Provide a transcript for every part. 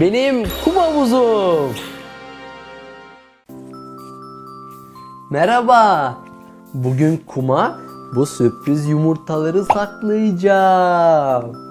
benim kum havuzum. Merhaba. Bugün kuma bu sürpriz yumurtaları saklayacağım.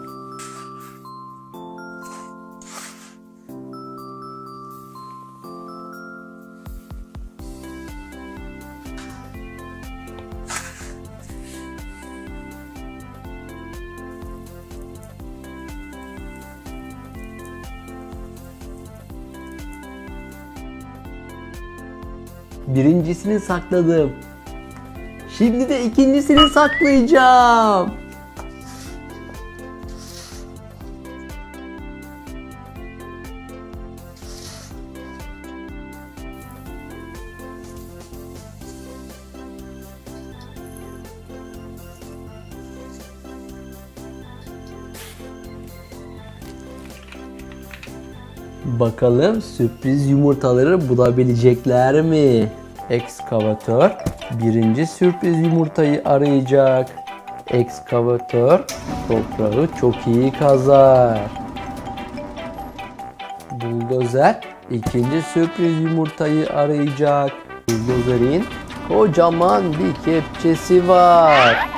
Birincisini sakladım. Şimdi de ikincisini saklayacağım. Bakalım sürpriz yumurtaları bulabilecekler mi? Ekskavatör birinci sürpriz yumurtayı arayacak. Ekskavatör toprağı çok iyi kazar. Buldozer ikinci sürpriz yumurtayı arayacak. Buldozerin kocaman bir kepçesi var.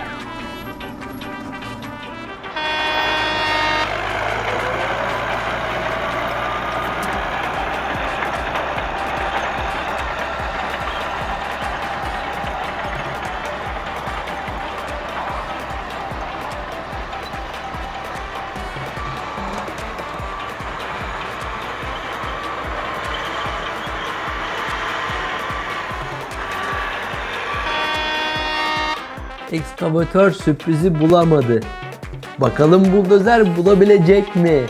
Ekskavatör sürprizi bulamadı. Bakalım buldozer bulabilecek mi?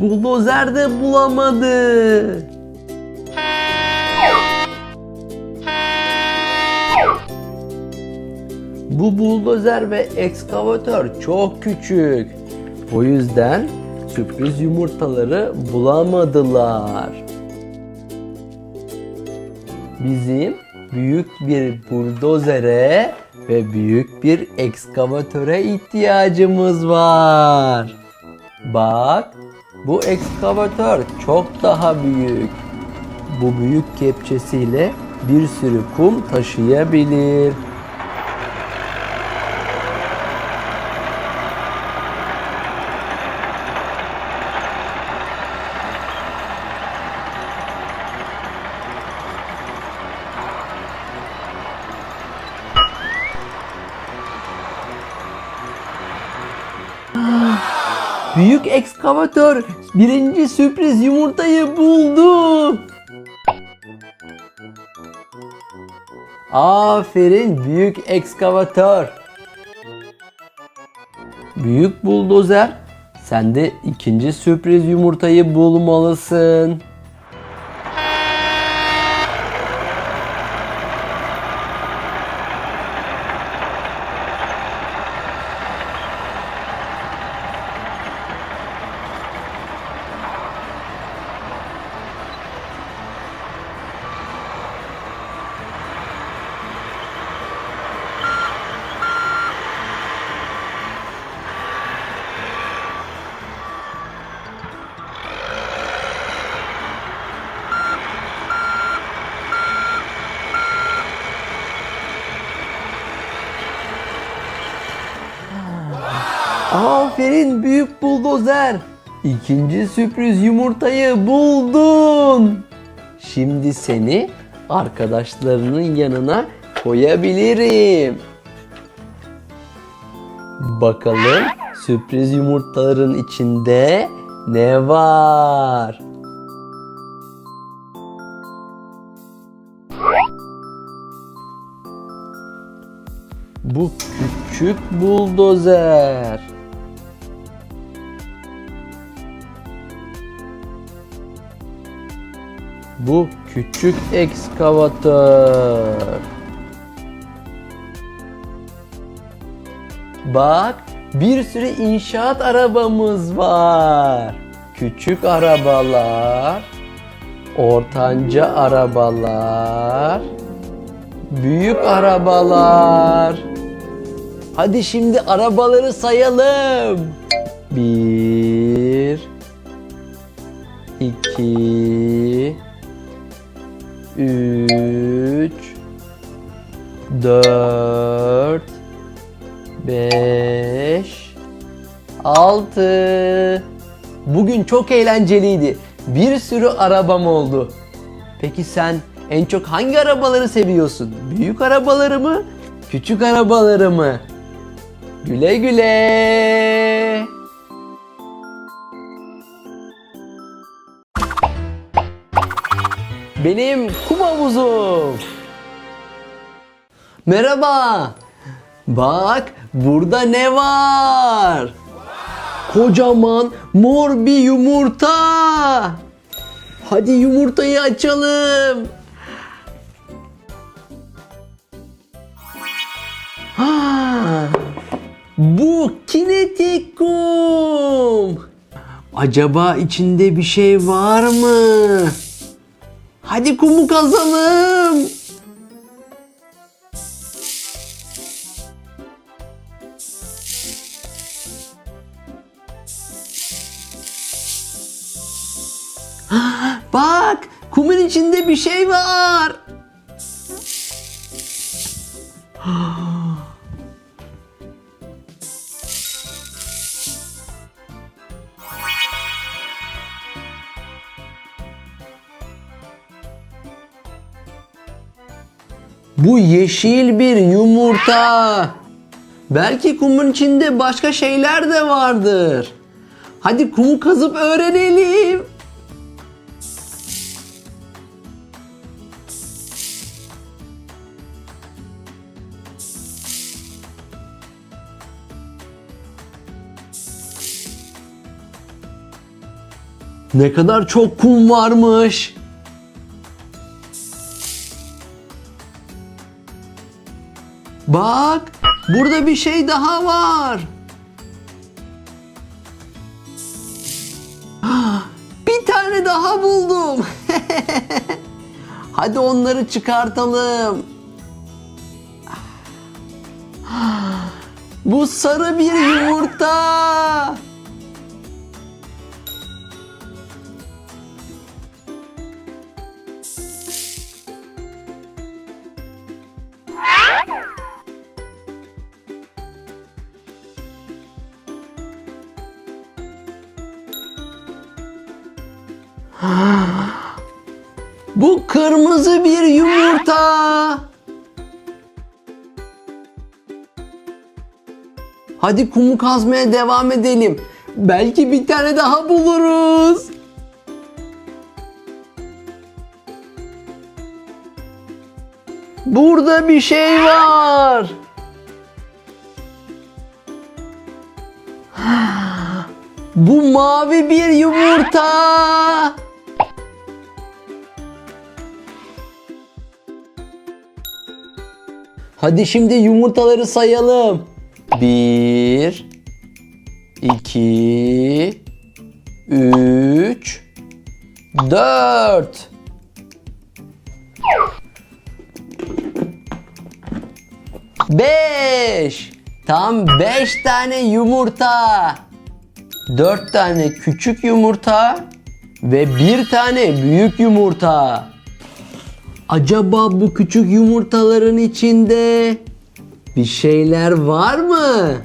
Buldozer de bulamadı. Bu buldozer ve ekskavatör çok küçük. O yüzden sürpriz yumurtaları bulamadılar. Bizim büyük bir buldozere ve büyük bir ekskavatöre ihtiyacımız var. Bak, bu ekskavatör çok daha büyük. Bu büyük kepçesiyle bir sürü kum taşıyabilir. Büyük ekskavatör birinci sürpriz yumurtayı buldu. Aferin büyük ekskavatör. Büyük buldozer sen de ikinci sürpriz yumurtayı bulmalısın. Aferin büyük buldozer. İkinci sürpriz yumurtayı buldun. Şimdi seni arkadaşlarının yanına koyabilirim. Bakalım sürpriz yumurtaların içinde ne var? Bu küçük buldozer. Bu küçük ekskavatör. Bak, bir sürü inşaat arabamız var. Küçük arabalar, ortanca arabalar, büyük arabalar. Hadi şimdi arabaları sayalım. Bir, iki, üç, dört, beş, altı. Bugün çok eğlenceliydi. Bir sürü arabam oldu. Peki sen en çok hangi arabaları seviyorsun? Büyük arabaları mı? Küçük arabaları mı? Güle güle. Benim kum havuzum. Merhaba. Bak burada ne var? Kocaman mor bir yumurta. Hadi yumurtayı açalım. Ha, bu kinetik kum. Acaba içinde bir şey var mı? Hadi kumu kazalım. Bak, kumun içinde bir şey var. Bu yeşil bir yumurta. Belki kumun içinde başka şeyler de vardır. Hadi kumu kazıp öğrenelim. Ne kadar çok kum varmış. Bak, burada bir şey daha var. Ah, Bir tane daha buldum. Hadi onları çıkartalım. Ah, Bu sarı bir yumurta. Bu kırmızı bir yumurta. Hadi kumu kazmaya devam edelim. Belki bir tane daha buluruz. Burada bir şey var. Bu mavi bir yumurta. Hadi şimdi yumurtaları sayalım. Bir, iki, üç, dört. Beş. Tam beş tane yumurta. Dört tane küçük yumurta ve bir tane büyük yumurta. Acaba bu küçük yumurtaların içinde bir şeyler var mı?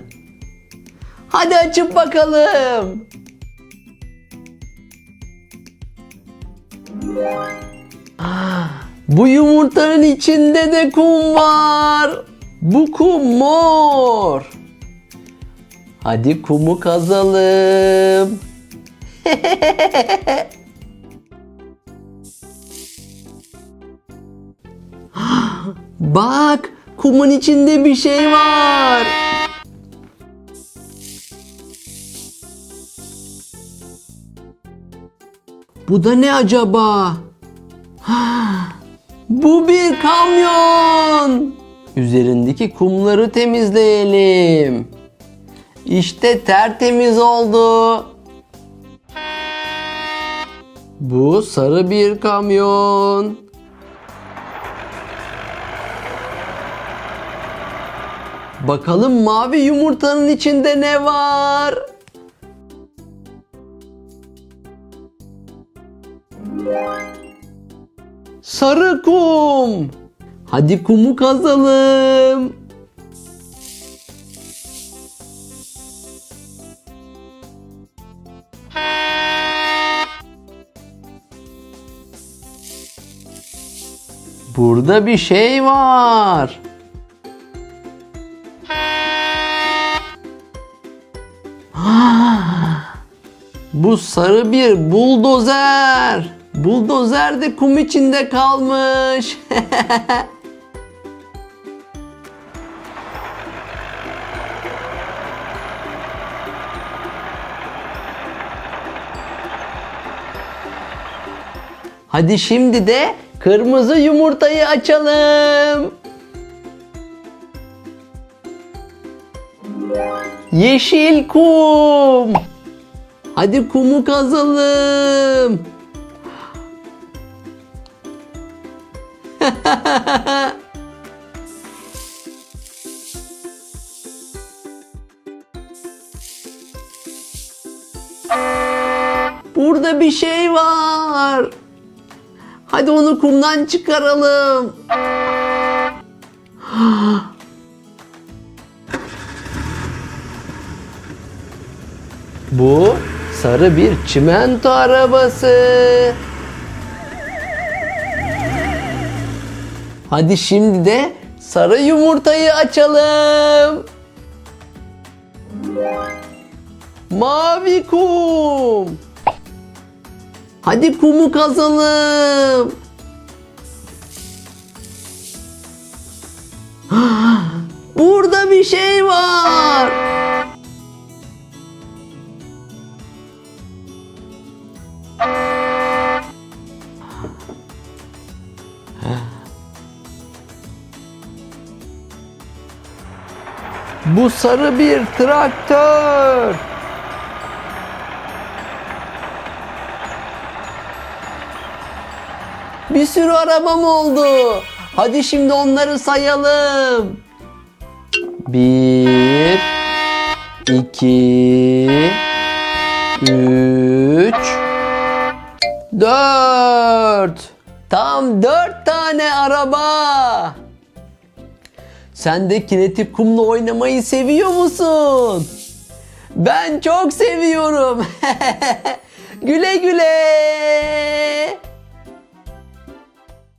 Hadi açıp bakalım. Ah, bu yumurtanın içinde de kum var. Bu kum mor. Hadi kumu kazalım. Bak, kumun içinde bir şey var. Bu da ne acaba? Bu bir kamyon. Üzerindeki kumları temizleyelim. İşte tertemiz oldu. Bu sarı bir kamyon. Bakalım mavi yumurtanın içinde ne var? Sarı kum. Hadi kumu kazalım. Burada bir şey var. Bu sarı bir buldozer. Buldozer de kum içinde kalmış. Hadi şimdi de kırmızı yumurtayı açalım. Yeşil kum. Hadi kumu kazalım. Burada bir şey var. Hadi onu kumdan çıkaralım. Bu sarı bir çimento arabası. Hadi şimdi de sarı yumurtayı açalım. Mavi kum. Hadi kumu kazalım. Burada bir şey var. Bu sarı bir traktör. Bir sürü arabam oldu. Hadi şimdi onları sayalım. Bir, iki, üç, dört. Tam dört tane araba. Sen de kinetik kumla oynamayı seviyor musun? Ben çok seviyorum. güle güle.